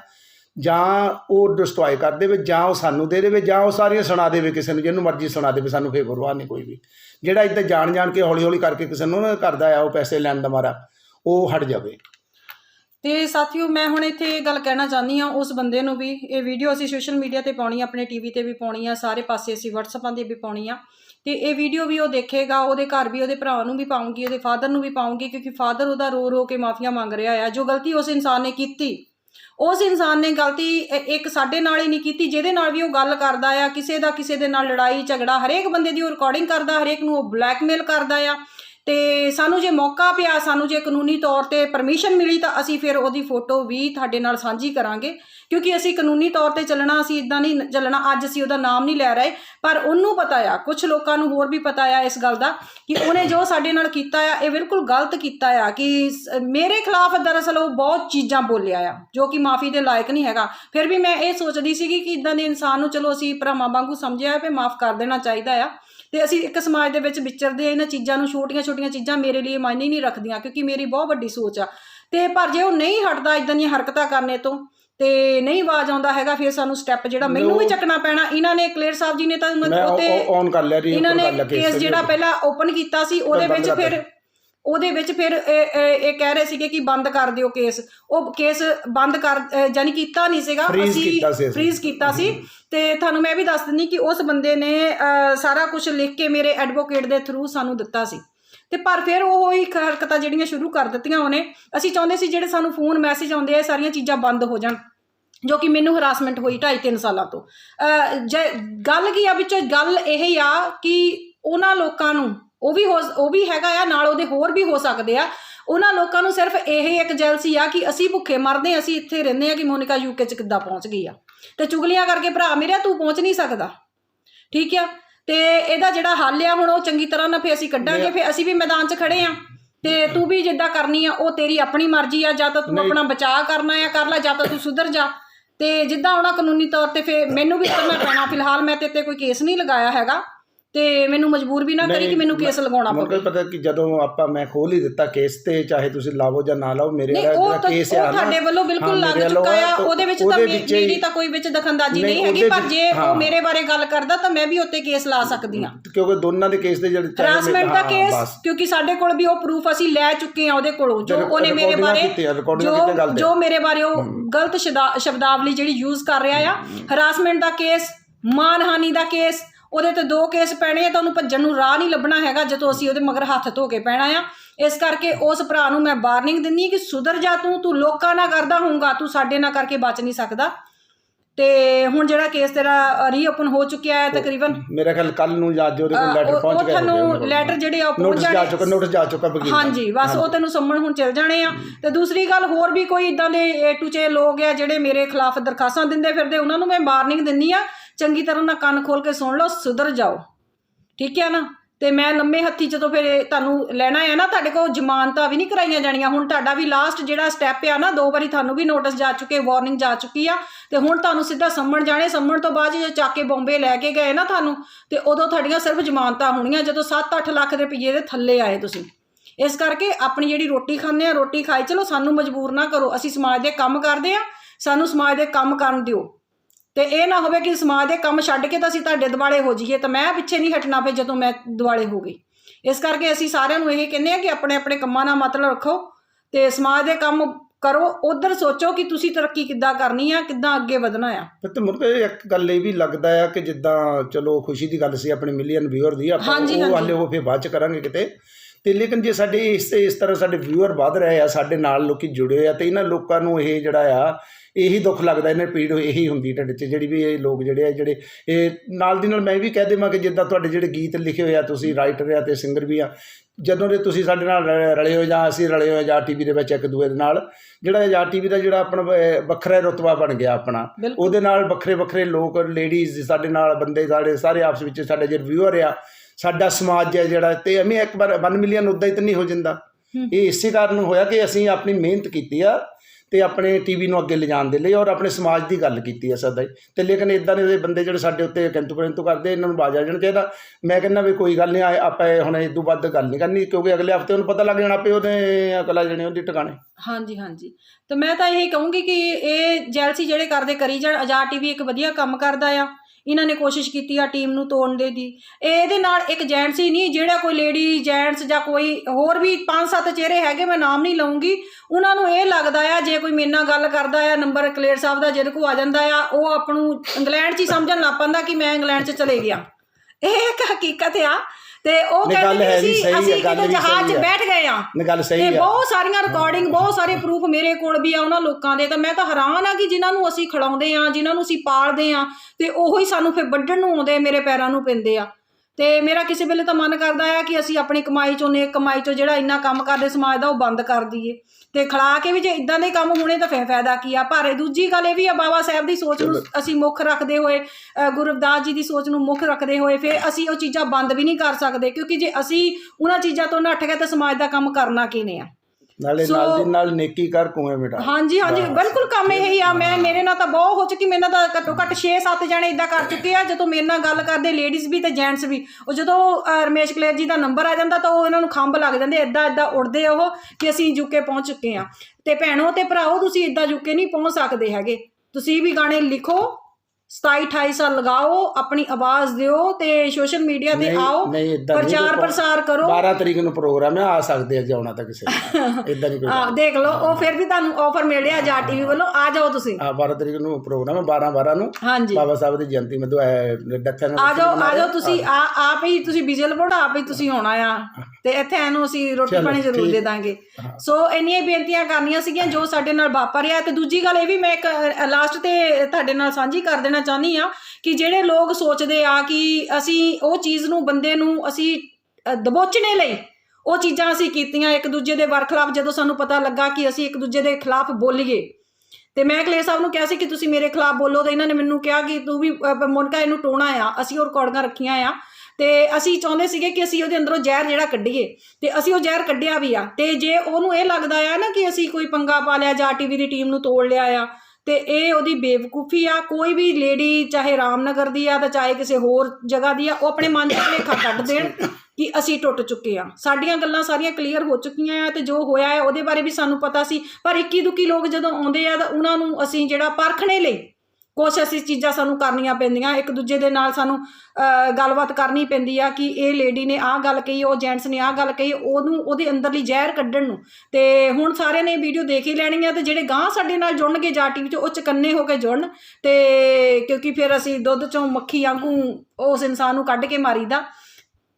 ਜਾਂ ਉਹ ਡਿਸਟਰੋਏ ਕਰ ਦੇਵੇ, ਜਾਂ ਉਹ ਸਾਨੂੰ ਦੇ ਦੇਵੇ, ਜਾਂ ਉਹ ਸਾਰੀਆਂ ਸੁਣਾ ਦੇਵੇ ਕਿਸੇ ਨੂੰ, ਜਿਹਨੂੰ ਮਰਜ਼ੀ ਸੁਣਾ ਦੇਵੇ, ਸਾਨੂੰ ਫੇਰ ਪਰਵਾਹ ਨਹੀਂ ਕੋਈ ਵੀ। ਜਿਹੜਾ ਇੱਦਾਂ ਜਾਣ ਜਾਣ ਕੇ ਹੌਲੀ ਹੌਲੀ ਕਰਕੇ ਕਿਸੇ ਨੂੰ ਨਾ ਕਰਦਾ ਆ, ਉਹ ਪੈਸੇ ਲੈਣ ਦਾ ਮਾਰਾ, ਉਹ ਹਟ ਜਾਵੇ। ਤੇ ਸਾਥੀਓ, ਮੈਂ ਹੁਣ ਇੱਥੇ ਇਹ ਗੱਲ ਕਹਿਣਾ ਚਾਹੁੰਦੀ ਆ ਉਸ ਬੰਦੇ ਨੂੰ ਵੀ, ਇਹ ਵੀਡੀਓ ਅਸੀਂ ਸੋਸ਼ਲ ਮੀਡੀਆ ਤੇ ਪਾਉਣੀ ਆ, ਆਪਣੇ ਟੀਵੀ ਤੇ ਵੀ ਪਾਉਣੀ ਆ, ਸਾਰੇ ਪਾਸੇ ਅਸੀਂ WhatsApp ਤੇ ਵੀ ਪਾਉਣੀ ਆ। ਤੇ ਇਹ ਵੀਡੀਓ ਵੀ ਉਹ ਦੇਖੇਗਾ, ਉਹਦੇ ਘਰ ਵੀ, ਉਹਦੇ ਭਰਾ ਨੂੰ ਵੀ ਪਾਉਂਗੀ ਉਹਦੇ ਫਾਦਰ ਨੂੰ ਵੀ ਪਾਉਂਗੀ ਕਿਉਂਕਿ ਫਾਦਰ ਉਹਦਾ ਰੋ ਰੋ ਕੇ ਮਾਫੀਆ ਮੰਗ ਰਿਹਾ ਆ। ਜੋ ਗਲਤੀ ਉਸ ਇਨਸਾਨ ਨੇ ਕੀਤੀ, ਉਸ ਇਨਸਾਨ ਨੇ ਗਲਤੀ ਇੱਕ ਸਾਡੇ ਨਾਲ ਹੀ ਨਹੀਂ ਕੀਤੀ, ਜਿਹਦੇ ਨਾਲ ਵੀ ਉਹ ਗੱਲ ਕਰਦਾ ਆ, ਕਿਸੇ ਦਾ ਕਿਸੇ ਦੇ ਨਾਲ ਲੜਾਈ, ਝਗੜਾ, ਹਰੇਕ ਬੰਦੇ ਦੀ ਉਹ ਰਿਕਾਰਡਿੰਗ ਕਰਦਾ, ਹਰੇਕ ਨੂੰ ਉਹ ਬਲੈਕਮੇਲ ਕਰਦਾ ਆ। ਤੇ ਸਾਨੂੰ ਜੇ ਮੌਕਾ ਪਿਆ, ਸਾਨੂੰ ਜੇ ਕਾਨੂੰਨੀ ਤੌਰ ਤੇ ਪਰਮਿਸ਼ਨ ਮਿਲੀ ਤਾਂ ਅਸੀਂ ਫਿਰ ਉਹਦੀ ਫੋਟੋ ਵੀ ਤੁਹਾਡੇ ਨਾਲ ਸਾਂਝੀ ਕਰਾਂਗੇ। ਕਿਉਂਕਿ ਅਸੀਂ ਕਾਨੂੰਨੀ ਤੌਰ ਤੇ ਚੱਲਣਾ, ਅਸੀਂ ਇਦਾਂ ਨਹੀਂ ਚੱਲਣਾ, ਅੱਜ ਅਸੀਂ ਉਹਦਾ ਨਾਮ ਨਹੀਂ ਲੈ ਰਹੇ। ਪਰ ਉਹਨੂੰ ਪਤਾ ਆ ਕੁਝ ਲੋਕਾਂ ਨੂੰ ਹੋਰ ਵੀ ਪਤਾ ਆ ਇਸ ਗੱਲ ਦਾ ਕਿ ਉਹਨੇ ਜੋ ਸਾਡੇ ਨਾਲ ਕੀਤਾ ਆ, ਇਹ ਬਿਲਕੁਲ ਗਲਤ ਕੀਤਾ ਆ ਕਿ ਮੇਰੇ ਖਿਲਾਫ ਦਰਅਸਲ ਉਹ ਬਹੁਤ ਚੀਜ਼ਾਂ ਬੋਲਿਆ ਆ, ਜੋ ਕਿ ਮਾਫੀ ਦੇ ਲਾਇਕ ਨਹੀਂ ਹੈਗਾ। ਫਿਰ ਵੀ ਮੈਂ ਇਹ ਸੋਚਦੀ ਸੀਗੀ ਕਿ ਇਦਾਂ ਦੇ ਇਨਸਾਨ ਨੂੰ ਚਲੋ ਅਸੀਂ ਭਰਾਵਾਂ ਵਾਂਗੂ ਸਮਝਿਆ ਤੇ ਮਾਫ ਕਰ ਦੇਣਾ ਚਾਹੀਦਾ ਆ। ਤੇ ਅਸੀਂ ਇੱਕ ਸਮਾਜ ਦੇ ਵਿੱਚ ਵਿਚਰਦੇ ਆ ਇਹਨਾਂ ਚੀਜ਼ਾਂ ਨੂੰ ਛੋਟੀਆਂ-ਛੋਟੀਆਂ ਚੀਜ਼ਾਂ ਮੇਰੇ ਲਈ ਮਾਇਨੇ ਨਹੀਂ ਰੱਖਦੀਆਂ ਕਿਉਂਕਿ ਮੇਰੀ ਬਹੁਤ ਵੱਡੀ ਸੋਚ ਆ। ਤੇ ਪਰ ਜੇ ਉਹ ਨਹੀਂ ਹਟਦਾ ਇਦਾਂ ਦੀਆਂ ਹਰਕਤਾਂ ਕਰਨੇ ਤੋਂ ਤੇ ਨਹੀਂ ਆਵਾਜ਼ ਆਉਂਦਾ ਹੈਗਾ ਫਿਰ ਸਾਨੂੰ ਸਟੈਪ ਜਿਹੜਾ ਮੈਨੂੰ ਵੀ ਚੱਕਣਾ ਪੈਣਾ। ਇਹਨਾਂ ਨੇ ਕਲੇਰ ਸਾਹਿਬ ਜੀ ਨੇ ਤਾਂ ਮੈਂ ਉਹ ਤੇ ਔਨ ਕਰ ਲਿਆ ਰੀ ਇਹਨਾਂ ਨੇ ਕੇਸ ਜਿਹੜਾ ਪਹਿਲਾਂ ਓਪਨ ਕੀਤਾ ਸੀ ਉਹਦੇ ਵਿੱਚ ਫਿਰ। ਉਹਦੇ ਵਿੱਚ ਫਿਰ ਇਹ- ਕਹਿ ਰਹੇ ਸੀਗੇ ਕਿ ਬੰਦ ਕਰ ਦਿਓ ਕੇਸ। ਉਹ ਕੇਸ ਬੰਦ ਕਰ ਜਾਣੀ ਕੀਤਾ ਨਹੀਂ ਸੀਗਾ ਅਸੀਂ। ਫ੍ਰੀਜ਼ ਕੀਤਾ ਸੀ। ਤੇ ਤੁਹਾਨੂੰ ਮੈਂ ਵੀ ਦੱਸ ਦਿੰਦੀ ਕਿ ਉਸ ਬੰਦੇ ਨੇ ਸਾਰਾ ਕੁਝ ਲਿਖ ਕੇ ਮੇਰੇ ਐਡਵੋਕੇਟ ਦੇ ਥਰੂ ਸਾਨੂੰ ਦਿੱਤਾ ਸੀ। ਤੇ ਪਰ ਫਿਰ ਉਹ ਹੀ ਹਰਕਤਾਂ ਜਿਹੜੀਆਂ ਸ਼ੁਰੂ ਕਰ ਦਿੱਤੀਆਂ ਉਹਨੇ। ਅਸੀਂ ਚਾਹੁੰਦੇ ਸੀ ਜਿਹੜੇ ਸਾਨੂੰ ਫੋਨ ਮੈਸੇਜ ਆਉਂਦੇ ਆ ਇਹ ਸਾਰੀਆਂ ਚੀਜ਼ਾਂ ਬੰਦ ਹੋ ਜਾਣ ਜੋ ਕਿ ਮੈਨੂੰ ਹਰਾਸਮੈਂਟ ਹੋਈ 2.5 3 ਸਾਲਾਂ ਤੋਂ। ਗੱਲ ਕੀ ਆ ਵਿੱਚੋਂ ਗੱਲ ਇਹ ਹੀ ਆ ਕਿ ਉਹਨਾਂ ਲੋਕਾਂ ਨੂੰ ਉਹ ਵੀ ਹੋ ਉਹ ਵੀ ਹੈਗਾ ਆ ਨਾਲ ਉਹਦੇ ਹੋਰ ਵੀ ਹੋ ਸਕਦੇ ਆ। ਉਹਨਾਂ ਲੋਕਾਂ ਨੂੰ ਸਿਰਫ ਇਹ ਇੱਕ ਜੈਲਸੀ ਆ ਕਿ ਅਸੀਂ ਭੁੱਖੇ ਮਰਦੇ ਅਸੀਂ ਇੱਥੇ ਰਹਿੰਦੇ ਆ ਕਿ ਮੋਨਿਕਾ ਯੂਕੇ ਚ ਕਿੱਦਾਂ ਪਹੁੰਚ ਗਈ ਆ। ਤੇ ਚੁਗਲੀਆਂ ਕਰਕੇ ਭਰਾ ਮੇਰਿਆ ਤੂੰ ਪਹੁੰਚ ਨਹੀਂ ਸਕਦਾ। ਠੀਕ ਆ? ਤੇ ਇਹਦਾ ਜਿਹੜਾ ਹੱਲ ਆ ਹੁਣ ਉਹ ਚੰਗੀ ਤਰ੍ਹਾਂ ਨਾਲ ਫੇ ਅਸੀਂ ਕੱਢਾਂਗੇ ਫੇ ਅਸੀਂ ਵੀ ਮੈਦਾਨ 'ਚ ਖੜੇ ਆ। ਤੇ ਤੂੰ ਵੀ ਜਿੱਦਾਂ ਕਰਨੀ ਆ ਉਹ ਤੇਰੀ ਆਪਣੀ ਮਰਜ਼ੀ ਆ ਜਾਂ ਤਾਂ ਤੂੰ। ਆਪਣਾ ਬਚਾਅ ਕਰਨਾ ਆ ਕਰ ਲੈ ਜਾਂ ਤਾਂ ਤੂੰ ਸੁਧਰ ਜਾ। ਤੇ ਜਿੱਦਾਂ ਆਉਣਾ ਕਾਨੂੰਨੀ ਤੌਰ ਤੇ ਫੇ ਮੈਨੂੰ ਵੀ ਕਰਨਾ ਪੈਣਾ ਫਿਲਹਾਲ ਮੈਂ ਤੇ ਤੇ ਕੋਈ ਕੇਸ ਨਹੀਂ ਲਗਾਇਆ ਹੈਗਾ। ਤੇ ਮੈਨੂੰ ਮਜਬੂਰ ਵੀ ਨਾ ਕਰੀ ਕਿ ਮੈਨੂੰ ਕੇਸ ਲਗਾਉਣਾ ਮੈਨੂੰ ਪਵੇ। ਪਤਾ ਕਿ ਜਦੋਂ ਆਪਾਂ ਮੈਂ ਖੋਲ ਹੀ ਦਿੱਤਾ ਕੇਸ ਤੇ ਚਾਹੇ ਤੁਸੀਂ ਲਾਵੋ ਜਾਂ ਨਾ ਲਾਓ ਮੇਰੇ ਵਾਲਾ ਕੇਸ ਉਹ ਆ ਨਾ ਤੁਹਾਡੇ ਵੱਲੋਂ ਬਿਲਕੁਲ ਲੱਗ ਚੁੱਕਾ ਆ। ਆ, ਉਹਦੇ ਵਿੱਚ ਤਾਂ ਮੇਰੀ ਤਾਂ ਕੋਈ ਵਿੱਚ ਦਖਲਅੰਦਾਜ਼ੀ ਨਹੀਂ, ਹੈਗੀ ਪਰ ਜੇ। ਉਹ ਮੇਰੇ ਬਾਰੇ ਗੱਲ ਕਰਦਾ ਤਾਂ ਮੈਂ ਵੀ ਉੱਤੇ ਕੇਸ ਲਾ ਸਕਦੀ ਹਾਂ। ਕਿਉਂਕਿ ਦੋਨਾਂ ਦੇ ਕੇਸ ਦੇ ਜਿਹੜੇ ਚਾਹੇ ਹਰਾਸਮੈਂਟ ਦਾ ਕੇਸ। ਕਿਉਂਕਿ ਸਾਡੇ ਕੋਲ ਵੀ ਉਹ ਪ੍ਰੂਫ ਅਸੀਂ ਲੈ ਚੁੱਕੇ ਆ ਉਹਦੇ ਕੋਲੋਂ। ਜੋ ਉਹਨੇ ਮੇਰੇ ਬਾਰੇ ਜੋ ਮੇਰੇ ਬਾਰੇ ਉਹ ਗਲਤ ਸ਼ਬਦਾਵਲੀ ਜਿਹੜੀ ਯੂਜ਼ ਕਰ ਰਿਹਾ ਆ ਹਰਾਸਮੈਂਟ ਦਾ ਕੇਸ ਮਾਨਹਾਨੀ ਦਾ ਕੇਸ ਉਹਦੇ ਤੇ ਦੋ ਕੇਸ ਪੈਣੇ ਆ ਤਾਂ ਉਹਨੂੰ ਭੱਜਣ ਨੂੰ ਰਾਹ ਨਹੀਂ ਲੱਭਣਾ ਹੈਗਾ ਜਦੋਂ ਅਸੀਂ ਉਹਦੇ ਮਗਰ ਹੱਥ ਧੋ ਕੇ ਪੈਣਾ ਆ। ਇਸ ਕਰਕੇ ਉਸ ਭਰਾ ਨੂੰ ਮੈਂ ਵਾਰਨਿੰਗ ਦਿੰਨੀ ਕਿ ਸੁਧਰ ਜਾ ਤੂੰ ਤੂੰ ਲੋਕਾਂ ਨਾਲ ਕਰਦਾ ਹੋਊਗਾ ਤੂੰ ਸਾਡੇ ਨਾਲ ਕਰਕੇ ਬਚ ਨਹੀਂ ਸਕਦਾ। ਤੇ ਹੁਣ ਜਿਹੜਾ ਕੇਸ ਤੇਰਾ ਰੀਓਪਨ ਹੋ ਚੁੱਕਿਆ ਹੈ ਤਕਰੀਬਨ। ਮੇਰਾ ਖਿਆਲ ਕੱਲ ਨੂੰ ਜਾਂ ਜੋ ਕੋਲ ਲੈਟਰ ਪਹੁੰਚ ਗਿਆ ਤੁਹਾਨੂੰ। ਲੈਟਰ ਜਿਹੜੇ ਆ ਪਹੁੰਚ ਨੋਟਿਸ ਜਾ ਚੁੱਕਾ ਨੋਟਿਸ ਜਾ ਚੁੱਕਾ ਵਕੀਲ। ਹਾਂਜੀ ਬਸ ਉਹ ਤੈਨੂੰ ਸੰਮਣ ਹੁਣ ਚੱਲ ਜਾਣੇ ਆ। ਤੇ ਦੂਸਰੀ ਗੱਲ ਹੋਰ ਵੀ ਕੋਈ ਇਦਾਂ ਦੇ ਏ ਟੂ ਚੇ ਲੋਕ ਆ ਜਿਹੜੇ ਮੇਰੇ ਖਿਲਾਫ ਦਰਖਾਸਤਾਂ ਦਿੰਦੇ ਫਿਰਦੇ ਉਹਨਾਂ ਨੂੰ ਮੈਂ ਵਾਰਨਿੰਗ ਦਿੰਨੀ ਆ ਚੰਗੀ ਤਰ੍ਹਾਂ ਨਾਲ ਕੰਨ ਖੋਲ ਕੇ ਸੁਣ ਲਓ, ਸੁਧਰ ਜਾਓ। ਠੀਕ ਹੈ ਨਾ? ਤੇ ਮੈਂ ਲੰਮੇ ਹੱਥੀ ਜਦੋਂ ਫਿਰ ਤੁਹਾਨੂੰ ਲੈਣਾ ਹੈ ਨਾ, ਤੁਹਾਡੇ ਕੋਲ ਜ਼ਮਾਨਤਾਂ ਵੀ ਨਹੀਂ ਕਰਾਈਆਂ ਜਾਣੀਆਂ। ਹੁਣ ਤੁਹਾਡਾ ਵੀ ਲਾਸਟ ਜਿਹੜਾ ਸਟੈਪ ਆ ਨਾ, ਦੋ ਵਾਰੀ ਤੁਹਾਨੂੰ ਵੀ ਨੋਟਿਸ ਜਾ ਚੁੱਕੇ ਵਾਰਨਿੰਗ ਜਾ ਚੁੱਕੀ ਆ। ਤੇ ਹੁਣ ਤੁਹਾਨੂੰ ਸਿੱਧਾ ਸੰਮਣ ਜਾਣੇ ਸੰਮਣ ਤੋਂ ਬਾਅਦ ਜੇ ਚੱਕ ਕੇ ਬੰਬੇ ਲੈ ਕੇ ਗਏ ਨਾ ਤੁਹਾਨੂੰ, ਤੇ ਉਦੋਂ ਤੁਹਾਡੀਆਂ ਸਿਰਫ ਜ਼ਮਾਨਤਾਂ ਹੋਣੀਆਂ, ਜਦੋਂ 7-8 ਲੱਖ ਦੇ ਰੁਪਏ ਦੇ ਥੱਲੇ ਆਏ ਤੁਸੀਂ। ਇਸ ਕਰਕੇ ਆਪਣੀ ਜਿਹੜੀ ਰੋਟੀ ਖਾਂਦੇ ਆ, ਰੋਟੀ ਖਾਈ, ਚਲੋ ਸਾਨੂੰ ਮਜਬੂਰ ਨਾ ਕਰੋ। ਅਸੀਂ ਸਮਾਜ ਦੇ ਕੰਮ ਕਰਦੇ ਆ, ਸਾਨੂੰ ਸਮਾਜ ਦੇ ਕੰਮ ਕਰਨ ਦਿਓ। ਤੇ ਇਹ ਨਾ ਹੋਵੇ ਕਿ ਸਮਾਜ ਦੇ ਕੰਮ ਛੱਡ ਕੇ ਤਾਂ ਅਸੀਂ ਤੁਹਾਡੇ ਦਿਵਾਲੇ ਹੋ ਜਾਈਏ ਤਾਂ ਮੈਂ ਪਿੱਛੇ ਨਹੀਂ ਹਟਣਾ ਪਏ ਜਦੋਂ ਮੈਂ ਦਿਵਾਲੇ ਹੋ ਗਈ। ਇਸ ਕਰਕੇ ਅਸੀਂ ਸਾਰਿਆਂ ਨੂੰ ਇਹ ਕਹਿੰਦੇ ਆ ਕਿ ਆਪਣੇ ਆਪਣੇ ਕੰਮਾਂ ਨਾਲ ਮਤਲਬ ਰੱਖੋ ਤੇ ਸਮਾਜ ਦੇ ਕੰਮ ਕਰੋ। ਉਧਰ ਸੋਚੋ ਕਿ ਤੁਸੀਂ ਤਰੱਕੀ ਕਿੱਦਾਂ ਕਰਨੀ ਆ ਕਿੱਦਾਂ ਅੱਗੇ ਵਧਣਾ ਆ। ਤੇ ਕੇ ਇੱਕ ਗੱਲ ਇਹ ਵੀ ਲੱਗਦਾ ਆ ਕਿ ਜਿੱਦਾਂ ਚਲੋ ਖੁਸ਼ੀ ਦੀ ਗੱਲ ਸੀ ਆਪਣੇ ਮਿਲੀਅਨ ਵਿਊਅਰ ਦੀ ਆਪਾਂ ਉਹ। ਹਾਲੇ ਉਹ ਫੇਰ ਬਾਅਦ ਚ ਕਰਾਂਗੇ ਕਿਤੇ। ਤੇ ਲੇਕਿਨ ਜੇ ਸਾਡੇ ਇਸ ਇਸ ਤਰ੍ਹਾਂ ਸਾਡੇ ਵਿਊਅਰ ਵੱਧ ਰਹੇ ਆ ਸਾਡੇ ਨਾਲ ਲੋਕੀ ਜੁੜੇ ਆ ਤੇ ਇਹਨਾਂ ਲੋਕਾਂ ਨੂੰ ਇਹ ਜਿਹੜਾ ਆ ਇਹੀ ਦੁੱਖ ਲੱਗਦਾ ਇਹਨਾਂ ਪੀੜ ਇਹੀ ਹੁੰਦੀ ਢਿੱਡ 'ਚ ਜਿਹੜੀ ਵੀ ਇਹ ਲੋਕ ਜਿਹੜੇ ਆ ਜਿਹੜੇ ਇਹ ਨਾਲ ਦੀ ਨਾਲ ਮੈਂ ਵੀ ਕਹਿ ਦੇਵਾਂ ਕਿ ਜਿੱਦਾਂ ਤੁਹਾਡੇ ਜਿਹੜੇ ਗੀਤ ਲਿਖੇ ਹੋਏ ਆ ਤੁਸੀਂ ਰਾਈਟਰ ਆ ਤੇ ਸਿੰਗਰ ਵੀ ਆ ਜਦੋਂ ਦੇ ਤੁਸੀਂ ਸਾਡੇ ਨਾਲ ਰਲੇ ਹੋ ਜਾਂ ਅਸੀਂ ਰਲੇ ਹੋ ਜਾਂ ਟੀਵੀ ਦੇ ਵਿੱਚ ਇੱਕ ਦੂਏ ਦੇ ਨਾਲ ਜਿਹੜਾ ਜਾਂ ਟੀਵੀ ਦਾ ਜਿਹੜਾ ਆਪਣਾ ਵੱਖਰਾ ਰੁਤਬਾ ਬਣ ਗਿਆ ਆਪਣਾ ਉਹਦੇ ਨਾਲ ਵੱਖਰੇ ਵੱਖਰੇ ਲੋਕ ਲੇਡੀਜ਼ ਸਾਡੇ ਨਾਲ ਬੰਦੇ ਸਾਡੇ ਸਾਰੇ ਆਪਸ ਵਿੱਚ ਸਾਡੇ ਜਿਹੜੇ ਵਿਊਅਰ ਆ ਸਾਡਾ ਸਮਾਜ ਹੈ ਜਿਹੜਾ ਤੇ ਐਵੇਂ ਇੱਕ ਵਾਰ 1 ਮਿਲੀਅਨ ਉਦਾਂ ਹੀ ਤਾਂ ਨਹੀਂ ਹੋ ਜਾਂਦਾ। ਇਹ ਇਸੇ ਕਾਰਨ ਹੋਇਆ ਕਿ ਅਸੀਂ ਆਪਣੀ ਮਿਹਨਤ ਕੀਤੀ ਆ ਤੇ ਆਪਣੇ ਟੀਵੀ ਨੂੰ ਅੱਗੇ ਲਿਜਾਣ ਦੇ ਲਈ ਔਰ ਆਪਣੇ ਸਮਾਜ ਦੀ ਗੱਲ ਕੀਤੀ ਹੈ ਸਦਾ ਹੀ। ਤੇ ਲੇਕਿਨ ਇਦਾਂ ਦੇ ਬੰਦੇ ਜਿਹੜੇ ਸਾਡੇ ਉੱਤੇ ਕਿੰਤੂ ਪਰੰਤੂ ਕਰਦੇ, ਇਹਨਾਂ ਨੂੰ ਬਾਜ ਆ ਜਾਣਾ ਚਾਹੀਦਾ। ਮੈਂ ਕਹਿੰਦਾ ਵੀ ਕੋਈ ਗੱਲ ਨਹੀਂ ਆ- ਆਪਾਂ ਹੁਣ ਇਹ ਤੋਂ ਵੱਧ ਗੱਲ ਨਹੀਂ ਕਰਨੀ, ਕਿਉਂਕਿ ਅਗਲੇ ਹਫ਼ਤੇ ਉਹਨੂੰ ਪਤਾ ਲੱਗ ਜਾਣਾ ਪਏ ਉਹਦੇ ਅਕਲਾ ਜਣੇ ਉਹਦੀ ਟਿਕਾਣੇ। ਹਾਂਜੀ ਹਾਂਜੀ। ਤੇ ਮੈਂ ਤਾਂ ਇਹ ਕਹੂੰਗੀ ਕਿ ਇਹ ਜੈਲਸੀ ਜਿਹੜੇ ਕਰਦੇ, ਕਰੀ ਜਾਣ, ਆਜ਼ਾਦ ਟੀਵੀ ਇੱਕ ਵਧੀਆ ਕੰਮ ਕਰਦਾ ਆ। ਇਹਨਾਂ ਨੇ ਕੋਸ਼ਿਸ਼ ਕੀਤੀ ਆ ਟੀਮ ਨੂੰ ਤੋੜਨ ਦੇ ਦੀ। ਇਹਦੇ ਨਾਲ ਇੱਕ ਜੈਂਟਸ ਹੀ ਨਹੀਂ, ਜਿਹੜਾ ਕੋਈ ਲੇਡੀ ਜੈਂਟਸ ਜਾਂ ਕੋਈ ਹੋਰ ਵੀ ਪੰਜ ਸੱਤ ਚਿਹਰੇ ਹੈਗੇ, ਮੈਂ ਨਾਮ ਨਹੀਂ ਲਵਾਂਗੀ ਉਹਨਾਂ ਨੂੰ ਇਹ ਲੱਗਦਾ ਆ, ਜੇ ਕੋਈ ਮੇਰੇ ਨਾਲ ਗੱਲ ਕਰਦਾ ਆ, ਨੰਬਰ ਕਲੇਰ ਸਾਹਿਬ ਦਾ ਜਿਹਦੇ ਕੋ ਆ ਜਾਂਦਾ ਆ, ਉਹ ਆਪ ਨੂੰ ਇੰਗਲੈਂਡ 'ਚ ਹੀ ਸਮਝਣ ਲੱਗ ਪੈਂਦਾ ਕਿ ਮੈਂ ਇੰਗਲੈਂਡ 'ਚ ਚਲੇ ਗਿਆ। ਇਹ ਇੱਕ ਹਕੀਕਤ ਆ। ਤੇ ਉਹ ਕਹਿੰਦੇ ਹੈ, ਅਸੀਂ ਕਿਤੇ ਵੀ ਜਹਾਜ਼ 'ਚ। ਬੈਠ ਗਏ ਆ। ਤੇ ਸਹੀ ਆ ਬਹੁਤ ਸਾਰੀਆਂ ਰਿਕਾਰਡਿੰਗ ਬਹੁਤ ਸਾਰੇ ਪ੍ਰੂਫ ਮੇਰੇ ਕੋਲ ਵੀ ਆ ਉਹਨਾਂ ਲੋਕਾਂ ਦੇ। ਤਾਂ ਮੈਂ ਤਾਂ ਹੈਰਾਨ ਆ ਕਿ ਜਿਨ੍ਹਾਂ ਨੂੰ ਅਸੀਂ ਖਿਲਾਉਂਦੇ ਆ ਜਿਨ੍ਹਾਂ ਨੂੰ ਅਸੀਂ ਪਾਲਦੇ ਆ ਤੇ ਉਹੋ ਹੀ ਸਾਨੂੰ ਫਿਰ ਵੱਢਣ ਨੂੰ ਆਉਂਦੇ ਮੇਰੇ ਪੈਰਾਂ ਨੂੰ ਪੈਂਦੇ ਆ। ਤੇ ਮੇਰਾ ਕਿਸੇ ਵੇਲੇ ਤਾਂ ਮਨ ਕਰਦਾ ਆ ਕਿ ਅਸੀਂ ਆਪਣੀ ਕਮਾਈ ਚੋਂ ਨੇ ਕਮਾਈ ਚੋਂ ਜਿਹੜਾ ਇੰਨਾ ਕੰਮ ਕਰਦੇ ਸਮਾਜ ਦਾ ਉਹ ਬੰਦ ਕਰ ਦਈਏ। ਤੇ ਖੜਾ ਕੇ ਵੀ ਜੇ ਇਦਾਂ ਦੇ ਕੰਮ ਹੋਣੇ ਤਾਂ ਫਿਰ ਫਾਇਦਾ ਕੀ ਆ। ਪਰ ਦੂਜੀ ਗੱਲ ਇਹ ਵੀ ਆ ਬਾਬਾ ਸਾਹਿਬ ਦੀ ਸੋਚ ਨੂੰ ਅਸੀਂ ਮੁੱਖ ਰੱਖਦੇ ਹੋਏ ਗੁਰੂ ਰਵਿਦਾਸ ਜੀ ਦੀ ਸੋਚ ਨੂੰ ਮੁੱਖ ਰੱਖਦੇ ਹੋਏ ਫਿਰ ਅਸੀਂ ਉਹ ਚੀਜ਼ਾਂ ਬੰਦ ਵੀ ਨਹੀਂ ਕਰ ਸਕਦੇ। ਕਿਉਂਕਿ ਜੇ ਅਸੀਂ ਉਹਨਾਂ ਚੀਜ਼ਾਂ ਤੋਂ ਨੱਠ ਗਏ ਤਾਂ ਸਮਾਜ ਦਾ ਕੰਮ ਕਰਨਾ ਕਿਨੇ ਆ? ਨਾਲੇ ਨਾਲ ਦੀ ਨਾਲ ਨੇਕੀ ਕਰ ਕੁਵੇਂ ਬੇਟਾ। ਹਾਂਜੀ ਹਾਂਜੀ। ਬਿਲਕੁਲ ਕੰਮ ਇਹ ਹੀ ਆ। ਮੈਂ ਮੇਰੇ ਨਾਲ ਤਾਂ ਬਹੁਤ ਹੋ ਚੁੱਕੀ ਮੇਰੇ ਨਾਲ ਤਾਂ ਘੱਟੋ ਘੱਟ 6-7 ਜਣੇ ਇਦਾਂ ਕਰ ਚੁੱਕੇ ਆ। ਜਦੋਂ ਮੇਰੇ ਨਾਲ ਗੱਲ ਕਰਦੇ ਲੇਡੀਜ਼ ਵੀ ਤੇ ਜੈਂਟਸ ਵੀ ਉਹ ਜਦੋਂ ਅਹ, ਰਮੇਸ਼ ਕਲੇਰ ਜੀ ਦਾ ਨੰਬਰ ਆ ਜਾਂਦਾ ਤਾਂ ਉਹ ਇਹਨਾਂ ਨੂੰ ਖੰਭ ਲੱਗ ਜਾਂਦੇ ਇਦਾਂ ਇਦਾਂ ਉੜਦੇ ਉਹ ਕਿ ਅਸੀਂ ਯੂਕੇ ਪਹੁੰਚ ਚੁੱਕੇ ਆ। ਤੇ ਭੈਣੋ ਤੇ ਭਰਾਓ ਤੁਸੀਂ ਇਦਾਂ ਯੂਕੇ ਨਹੀਂ ਪਹੁੰਚ ਸਕਦੇ ਹੈਗੇ। ਤੁਸੀਂ ਵੀ ਗਾਣੇ ਲਿਖੋ 27 28 ਸਾਲ ਲਗਾਓ ਆਪਣੀ ਆਵਾਜ਼ ਦਿਓ ਤੇ ਸੋਸ਼ਲ ਮੀਡੀਆ ਤੇ ਨਹੀਂ- ਆਓ ਨਹੀਂ, ਏਦਾਂ ਨਹੀਂ ਪ੍ਰਚਾਰ ਕੋਈ- ਪ੍ਰਸਾਰ ਕਰੋ। 12 ਤਰੀਕ ਨੂੰ ਪ੍ਰੋਗਰਾਮ ਹੈ ਆ ਸਕਦੇ ਆ ਜਾਉਣਾ ਤਾਂ ਕਿਸੇ ਇਦਾਂ ਨਹੀਂ ਕੋਈ ਆ ਦੇਖ ਲਓ ਉਹ ਫਿਰ ਵੀ ਤੁਹਾਨੂੰ ਆਫਰ ਮਿਲਿਆ ਜਾ ਟੀਵੀ ਵੱਲੋਂ ਆ ਜਾਓ ਤੁਸੀਂ। ਆ 12 ਤਰੀਕ ਨੂੰ ਪ੍ਰੋਗਰਾਮ ਹੈ 12 12 ਨੂੰ। ਹਾਂਜੀ। ਬਾਬਾ ਸਾਹਿਬ ਦੀ ਜਯੰਤੀ ਮਧੂ ਡੱਥਾ ਆ ਜਾਓ ਆ ਜਾਓ ਤੁਸੀਂ ਆ ਆਪ ਹੀ ਤੁਸੀਂ ਵਿਜਲ ਬੋੜਾ ਆਪ ਹੀ ਤੁਸੀਂ ਆਉਣਾ ਆ। ਤੇ ਇੱਥੇ ਇਹਨੂੰ ਅਸੀਂ ਰੋਟੀ ਪਾਣੀ ਜ਼ਰੂਰ। ਦੇ ਦਾਂਗੇ। ਸੋ ਇੰਨੀਆਂ ਹੀ ਬੇਨਤੀਆਂ ਕਰਨੀਆਂ ਸੀਗੀਆਂ ਜੋ ਸਾਡੇ ਨਾਲ ਵਾਪਰਿਆ ਤੇ ਦੂਜੀ ਗੱਲ ਇਹ ਵੀ ਮੈਂ ਇੱਕ ਲਾਸਟ ਤੇ ਤੁਹਾਡੇ ਨਾਲ ਸਾਂਝੀ ਕਰ ਦੇਣਾ ਚਾਹਨੀ ਆ ਕਿ ਜਿਹੜੇ ਲੋਕ ਸੋਚਦੇ ਆ ਕਿ ਅਸੀਂ ਉਹ ਚੀਜ਼ ਨੂੰ ਬੰਦੇ ਨੂੰ ਅਸੀਂ ਅ, ਦਬੋਚਣੇ ਲਈ ਉਹ ਚੀਜ਼ਾਂ ਅਸੀਂ ਕੀਤੀਆਂ ਇੱਕ ਦੂਜੇ ਦੇ ਵਰਖਲਾਫ ਜਦੋਂ ਸਾਨੂੰ ਪਤਾ ਲੱਗਾ ਕਿ ਅਸੀਂ ਇੱਕ ਦੂਜੇ ਦੇ ਖਿਲਾਫ ਬੋਲੀਏ। ਤੇ ਮੈਂ ਕਲੇਰ ਸਾਹਿਬ ਨੂੰ ਕਿਹਾ ਸੀ ਕਿ ਤੁਸੀਂ ਮੇਰੇ ਖਿਲਾਫ ਬੋਲੋ ਤੇ ਇਹਨਾਂ ਨੇ ਮੈਨੂੰ ਕਿਹਾ ਕਿ ਤੂੰ ਵੀ ਅ, ਮੁਨਕਾ ਇਹਨੂੰ ਟੋਣਾ ਆ ਅਸੀਂ ਉਹ ਰਿਕਾਰਡਿੰਗਾਂ ਰੱਖੀਆਂ ਆ। ਤੇ ਅਸੀਂ ਚਾਹੁੰਦੇ ਸੀਗੇ ਕਿ ਅਸੀਂ ਉਹਦੇ ਅੰਦਰੋਂ ਜ਼ਹਿਰ ਜਿਹੜਾ ਕੱਢੀਏ। ਤੇ ਅਸੀਂ ਉਹ ਜ਼ਹਿਰ ਕੱਢਿਆ ਵੀ ਆ। ਤੇ ਜੇ ਉਹਨੂੰ ਇਹ ਲੱਗਦਾ ਆ ਨਾ ਕਿ ਅਸੀਂ ਕੋਈ ਪੰਗਾ ਪਾ ਲਿਆ ਜਾਂ ਟੀਵੀ ਦੀ ਟੀਮ ਨੂੰ ਤੋੜ ਲਿਆ ਆ ਤੇ ਇਹ ਉਹਦੀ ਬੇਵਕੂਫੀ ਆ, ਕੋਈ ਵੀ ਲੇਡੀ ਚਾਹੇ ਰਾਮਨਗਰ ਦੀ ਆ ਤਾਂ ਚਾਹੇ ਕਿਸੇ ਹੋਰ ਜਗ੍ਹਾ ਦੀ ਆ, ਉਹ ਆਪਣੇ ਮਨ 'ਚ ਭੁਲੇਖਾ ਕੱਢ ਦੇਣ ਕਿ ਅਸੀਂ ਟੁੱਟ ਚੁੱਕੇ ਆ। ਸਾਡੀਆਂ ਗੱਲਾਂ ਸਾਰੀਆਂ ਕਲੀਅਰ ਹੋ ਚੁੱਕੀਆਂ ਆ ਤੇ ਜੋ ਹੋਇਆ ਹੈ ਉਹਦੇ ਬਾਰੇ ਵੀ ਸਾਨੂੰ ਪਤਾ ਸੀ। ਪਰ ਇੱਕੀ ਦੁੱਕੀ ਲੋਕ ਜਦੋਂ ਆਉਂਦੇ ਆ ਤਾਂ ਉਹਨਾਂ ਨੂੰ ਅਸੀਂ ਜਿਹੜਾ ਪਰਖਣੇ ਲਈ ਕੁਛ ਅਸੀਂ ਚੀਜ਼ਾਂ ਸਾਨੂੰ ਕਰਨੀਆਂ ਪੈਂਦੀਆਂ, ਇੱਕ ਦੂਜੇ ਦੇ ਨਾਲ ਸਾਨੂੰ ਗੱਲਬਾਤ ਕਰਨੀ ਪੈਂਦੀ ਆ ਕਿ ਇਹ ਲੇਡੀ ਨੇ ਆਹ ਗੱਲ ਕਹੀ, ਉਹ ਜੈਂਟਸ ਨੇ ਆਹ ਗੱਲ ਕਹੀ, ਉਹਨੂੰ, ਉਹਦੇ ਅੰਦਰਲੀ ਜ਼ਹਿਰ ਕੱਢਣ ਨੂੰ। ਤੇ ਹੁਣ ਸਾਰਿਆਂ ਨੇ ਵੀਡੀਓ ਦੇਖ ਹੀ ਲੈਣੀ ਆ ਤੇ ਜਿਹੜੇ ਗਾਂ ਸਾਡੇ ਨਾਲ ਜੁੜਨਗੇ ਜਾ ਟੀਵੀ 'ਚ, ਉਹ ਚਕੰਨੇ ਹੋ ਕੇ ਜੁੜਨ। ਤੇ ਕਿਉਂਕਿ ਫਿਰ ਅਸੀਂ ਦੁੱਧ 'ਚੋਂ ਮੱਖੀ ਵਾਂਗੂ ਉਸ ਇਨਸਾਨ ਨੂੰ ਕੱਢ ਕੇ ਮਾਰੀਦਾ।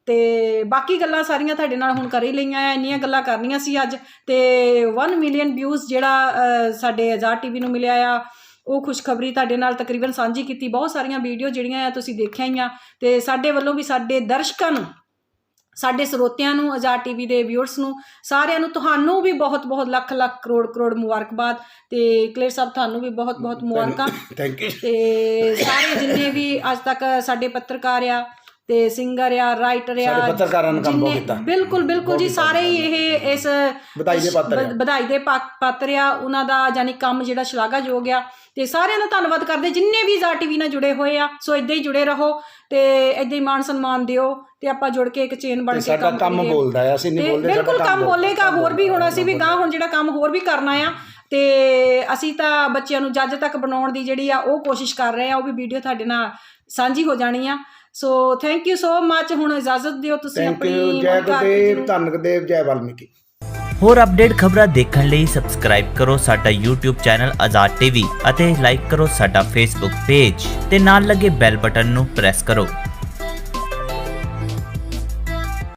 ਤੇ ਬਾਕੀ ਗੱਲਾਂ ਸਾਰੀਆਂ ਤੁਹਾਡੇ ਨਾਲ ਹੁਣ ਕਰ ਹੀ ਲਈਆਂ ਆ, ਇੰਨੀਆਂ ਗੱਲਾਂ ਕਰਨੀਆਂ ਸੀ ਅੱਜ। ਤੇ 1 ਮਿਲੀਅਨ ਵਿਊਜ਼ ਜਿਹੜਾ ਸਾਡੇ ਆਜ਼ਾਦ ਟੀਵੀ ਨੂੰ ਮਿਲਿਆ ਆ ਉਹ ਖੁਸ਼ਖਬਰੀ ਤੁਹਾਡੇ ਨਾਲ ਤਕਰੀਬਨ ਸਾਂਝੀ ਕੀਤੀ। ਬਹੁਤ ਸਾਰੀਆਂ ਵੀਡੀਓ ਜਿਹੜੀਆਂ ਆ ਤੁਸੀਂ ਦੇਖਿਆ ਹੀ ਆ ਤੇ ਸਾਡੇ ਵੱਲੋਂ ਵੀ ਸਾਡੇ ਦਰਸ਼ਕਾਂ ਨੂੰ ਸਾਡੇ ਸਰੋਤਿਆਂ ਨੂੰ ਆਜ਼ਾਦ ਟੀਵੀ ਦੇ ਵਿਊਅਰਸ ਨੂੰ ਸਾਰਿਆਂ ਨੂੰ ਤੁਹਾਨੂੰ ਵੀ ਬਹੁਤ ਬਹੁਤ ਲੱਖ ਲੱਖ ਕਰੋੜ ਕਰੋੜ ਮੁਬਾਰਕਬਾਦ ਤੇ ਕਲੇਰ ਸਾਹਿਬ ਤੁਹਾਨੂੰ ਵੀ ਬਹੁਤ ਬਹੁਤ ਮੁਬਾਰਕਾਂ। ਥੈਂਕ ਯੂ ਤੇ ਸਾਰੇ ਜਿੰਨੇ ਵੀ ਅੱਜ ਤੱਕ ਸਾਡੇ ਪੱਤਰਕਾਰ ਆ ਤੇ ਸਿੰਗਰ ਆ ਰਾਈਟਰ ਆ ਸਾਡੇ ਪੱਤਰਕਾਰਾਂ ਨੇ ਕੰਮ ਬਹੁਤ ਕੀਤਾ। ਬਿਲਕੁਲ ਬਿਲਕੁਲ ਜੀ ਸਾਰੇ ਹੀ ਇਹ ਇਸ ਵਧਾਈ ਦੇ ਪਾਤਰ ਆ। ਵਧਾਈ ਦੇ ਪਾਤਰ ਆ ਉਹਨਾਂ ਦਾ ਯਾਨੀ ਕੰਮ ਜਿਹੜਾ ਸ਼ਲਾਘਾਯੋਗ ਆ ਤੇ ਸਾਰਿਆਂ ਦਾ ਧੰਨਵਾਦ ਕਰਦੇ ਜਿੰਨੇ ਵੀ ਜ਼ਾ ਟੀਵੀ ਨਾਲ ਜੁੜੇ ਹੋਏ ਆ ਸੋ ਇਦਾਂ ਹੀ ਜੁੜੇ ਰਹੋ ਤੇ ਇਦਾਂ ਹੀ ਮਾਨ ਸਨਮਾਨ ਦਿਓ ਤੇ ਆਪਾਂ ਜੁੜ ਕੇ ਇੱਕ ਚੇਨ ਬਣ ਕੇ ਸਾਡਾ ਕੰਮ ਕੰਮ। ਬੋਲਦਾ ਹੈ ਅਸੀਂ ਨਹੀਂ ਬੋਲਦੇ ਬਿਲਕੁਲ ਕੰਮ ਬੋਲੇਗਾ ਹੋਰ ਵੀ ਹੁਣ ਅਸੀਂ ਵੀ। ਗਾਂ ਹੁਣ ਜਿਹੜਾ ਕੰਮ ਹੋਰ ਵੀ ਕਰਨਾ ਆ ਤੇ ਅਸੀਂ ਤਾਂ ਬੱਚਿਆਂ ਨੂੰ ਜੱਜ ਤੱਕ ਬਣਾਉਣ ਦੀ ਜਿਹੜੀ ਆ ਉਹ ਕੋਸ਼ਿਸ਼ ਕਰ ਰਹੇ ਆ ਉਹ ਵੀ ਵੀਡੀਓ ਤੁਹਾਡੇ ਨਾਲ ਸਾਂਝੀ ਹੋ ਜਾਣੀ ਆ ਸੋ ਥੈਂਕ ਯੂ ਸੋ ਮੱਚ ਹੁਣ ਇਜਾਜ਼ਤ ਦਿਓ ਤੁਸੀਂ ਥੈਂਕ ਆਪਣੀ ਯੂ ਜੈ ਮਨਕਾਰ ਗੁਰਦੇਵ ਨੂੰ- ਧੰਨ ਗੁਰਦੇਵ ਜੈ ਵਾਲਮੀਕੀ। ਹੋਰ ਅਪਡੇਟ ਖਬਰਾਂ ਦੇਖਣ ਲਈ ਸਬਸਕ੍ਰਾਈਬ ਕਰੋ ਸਾਡਾ YouTube ਚੈਨਲ ਆਜ਼ਾਦ ਟੀਵੀ ਅਤੇ ਲਾਈਕ ਕਰੋ ਸਾਡਾ Facebook ਪੇਜ ਤੇ ਨਾਲ ਲੱਗੇ ਬੈਲ ਬਟਨ ਨੂੰ ਪ੍ਰੈਸ ਕਰੋ।